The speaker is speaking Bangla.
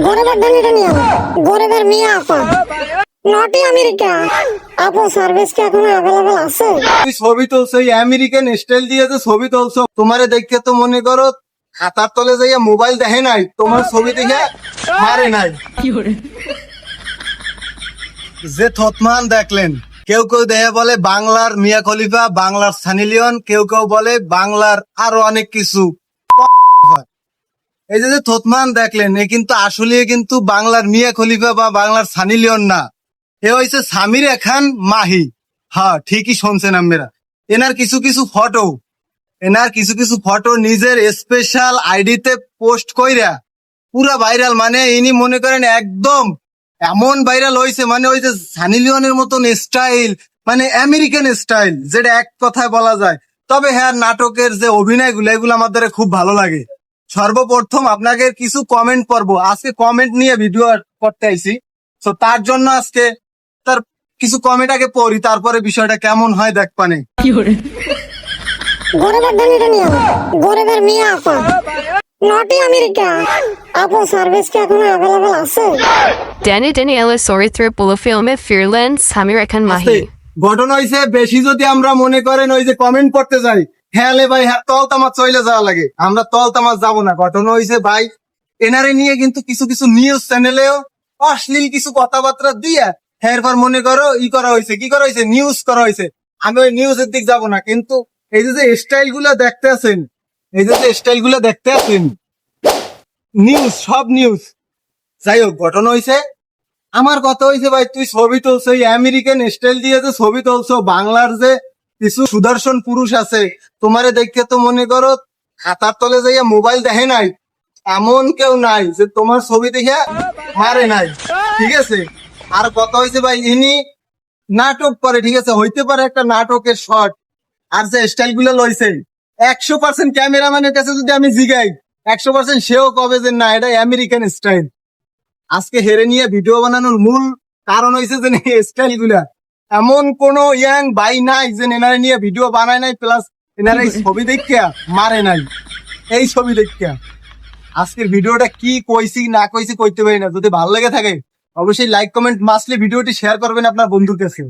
গরিবের ধনীটা নিয়ম গরিবের মিয়া আপা। নটি আমেরিকা। আপু সার্ভিস কি এখনও অ্যাভেলেবেল আছে? তুই ছবি তুলছো এই আমেরিকান স্টাইল দিয়ে যে ছবি তুলছো তোমারে দেখে তো মনে করো হাতার তলে যাইয়া মোবাইল দেখে নাই তোমার ছবি দেখে মারে নাই। যে থতমান দেখলেন কেউ কেউ দেহে বলে বাংলার মিয়া খলিফা বাংলার সানি লিওন কেউ কেউ বলে বাংলার আরও অনেক কিছু। এই যে থতমান দেখলেন, এ কিন্তু আসলে কিন্তু বাংলার মিয়া খলিফা বা বাংলার সানি লিওন না। এ হয়েছে সামির খান মাহি। হ্যাঁ ঠিকই শুনছেন আমরা এনার কিছু কিছু ফটো। এনার কিছু কিছু ফটো নিজের স্পেশাল আইডিতে পোস্ট কইরা পুরা ভাইরাল মানে ইনি মনে করেন একদম এমন ভাইরাল হয়েছে মানে ওই যে সানি লিওনের মতন স্টাইল মানে আমেরিকান স্টাইল যেটা এক কথায় বলা যায়। তবে হ্যাঁ নাটকের যে অভিনয়গুলো, এগুলো আমাদের খুব ভালো লাগে। সর্বপ্রথম আপনাকে কিছু কমেন্ট পড়ব আজকে কমেন্ট নিয়ে ভিডিও করতে আইছি। তো তার জন্য আজকে তার কিছু কমেন্ট আগে পড়ি তারপরে বিষয়টা কেমন হয় দেখ পানে। গরিবের মিয়া আপা। নটি আমেরিকা। আপু সার্ভিস কি এখনও অ্যাভেলেবেল আছে. ঘটনা হয়েছে বেশি যদি আমরা মনে করেন ওই যে কমেন্ট করতে যাই হ্যাঁ লে ভাই হ্যাঁ তল তামাজ চলে যাওয়া লাগে। আমরা তল তামাজ যাব না। ঘটনা হয়েছে ভাই, এনারে নিয়ে কিন্তু কিছু কিছু নিউজ চ্যানেলেও অশ্লীল কিছু কথাবার্তা দিয়ে হ্যাঁ এরপর মনে করো ই করা হয়েছে কি করা হয়েছে নিউজ করা হয়েছে আমি ওই নিউজের দিক যাব না, কিন্তু এই যে স্টাইলগুলো দেখতে আছেন, এই যে স্টাইলগুলো দেখতে আছেন নিউজ সব নিউজ যাই হোক, ঘটনা হয়েছে আমার কথা হয়েছে ভাই, তুই ছবি তুলছো আমেরিকান স্টাইল দিয়ে যে ছবি তুলছো, বাংলার যে কিছু সুদর্শন পুরুষ আছে। তোমারে দেখে তো মনে করো হাতার তলে যাইয়া মোবাইল দেখে নাই। এমন কেউ নাই যে তোমার ছবি দেখে মারে নাই। ঠিক আছে? আর কথা হয়েছে ভাই, ইনি নাটক করে, ঠিক আছে? হইতে পারে একটা নাটকের শট। আর যে স্টাইলগুলো লইছে, একশো পার্সেন্ট ক্যামেরাম্যানের কাছে যদি আমি জিগাই, একশো পার্সেন্ট সেও কবে যে না, এটা আমেরিকান স্টাইল আজকে হেরে নিয়ে ভিডিও বানানোর মূল কারণ হয়েছে যে স্টাইলগুলা। এমন কোন ইয়াং বাই নাই যে এনারে নিয়ে ভিডিও বানায় নাই প্লাস এনারা ছবি দেখিয়া মারে নাই। এই ছবি দেখিয়া। আজকের ভিডিওটা কি কইছি, না কইছি কইতে পারি না। যদি ভালো লেগে থাকে, অবশ্যই লাইক কমেন্ট মাসলে ভিডিওটি শেয়ার করবেন আপনার বন্ধুর কাছে।